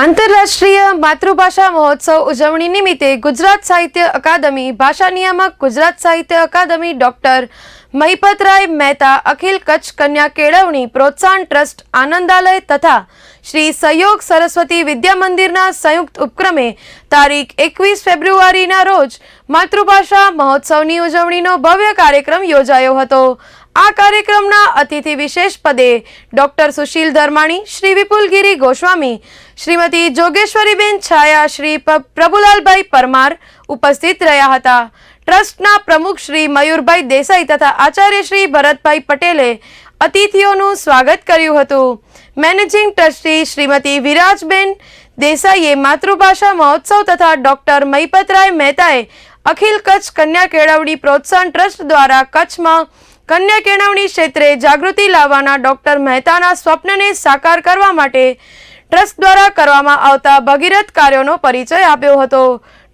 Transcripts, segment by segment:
આંતરરાષ્ટ્રીય માતૃભાષા મહોત્સવ ઉજવણી નિમિત્તે ગુજરાત સાહિત્ય અકાદમી, ભાષા નિયામક, ગુજરાત સાહિત્ય અકાદમી ડોક્ટર મહિપતરાય મહેતા, અખિલ કચ્છ કન્યા કેળવણી, પ્રોત્સાહન ટ્રસ્ટ આનંદાલય તથા શ્રી સહયોગ સરસ્વતી વિદ્યા મંદિરના સંયુક્ત ઉપક્રમે તારીખ એકવીસ ફેબ્રુઆરીના રોજ માતૃભાષા મહોત્સવની ઉજવણીનો ભવ્ય કાર્યક્રમ યોજાયો હતો. આ કાર્યક્રમના અતિથિ વિશેષ પદે ડોક્ટર સુશીલ ધર્માણી, શ્રી વિપુલગીરી ગોસ્વામી, શ્રીમતી જોગેશ્વરીબેન છાયા, શ્રી પ્રભુલાલભાઈ પરમાર ઉપસ્થિત રહ્યા હતા. ટ્રસ્ટના પ્રમુખ શ્રી મયુરભાઈ દેસાઈ તથા આચાર્ય શ્રી ભરતભાઈ પટેલે અતિથિઓનું સ્વાગત કર્યું હતું. મેનેજિંગ ટ્રસ્ટી શ્રીમતી વિરાજબેન દેસાઈએ માતૃભાષા મહોત્સવ તથા ડોક્ટર મહીપતરાય મહેતાએ અખિલ કચ્છ કન્યા કેળવણી પ્રોત્સાહન ટ્રસ્ટ દ્વારા કચ્છમાં કન્યા કેળવણી ક્ષેત્રે જાગૃતિ લાવવાના ડોક્ટર મહેતાના સ્વપ્નને સાકાર કરવા માટે ટ્રસ્ટ દ્વારા કરવામાં આવતા ભગીરથ કાર્યોનો પરિચય આપ્યો હતો.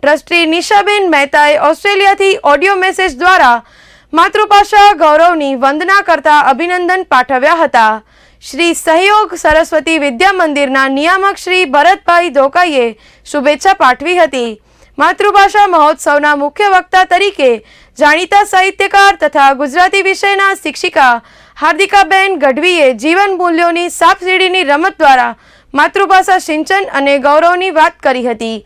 ટ્રસ્ટી નિશાબેન મહેતાએ ઓસ્ટ્રેલિયાથી ઓડિયો મેસેજ દ્વારા માતૃભાષા ગૌરવની વંદના કરતા અભિનંદન પાઠવ્યા હતા. શ્રી સહયોગ સરસ્વતી વિદ્યા મંદિરના નિયામક શ્રી ભરતભાઈ ધોકાઈએ શુભેચ્છા પાઠવી હતી. માતૃભાષા મહોત્સવના મુખ્ય વક્તા તરીકે જાણીતા સાહિત્યકાર તથા ગુજરાતી વિષયના શિક્ષિકા હાર્દિકાબેન ગઢવીએ જીવન મૂલ્યોની સાપસીડીની રમત દ્વારા માતૃભાષા સિંચન અને ગૌરવની વાત કરી હતી.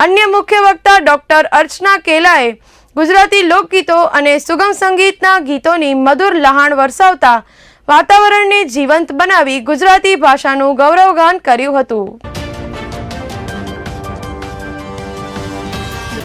અન્ય મુખ્ય વક્તા ડૉક્ટર અર્ચના કેલાએ ગુજરાતી લોકગીતો અને સુગમ સંગીતના ગીતોની મધુર લહાણ વરસાવતા વાતાવરણને જીવંત બનાવી ગુજરાતી ભાષાનું ગૌરવગાન કર્યું હતું.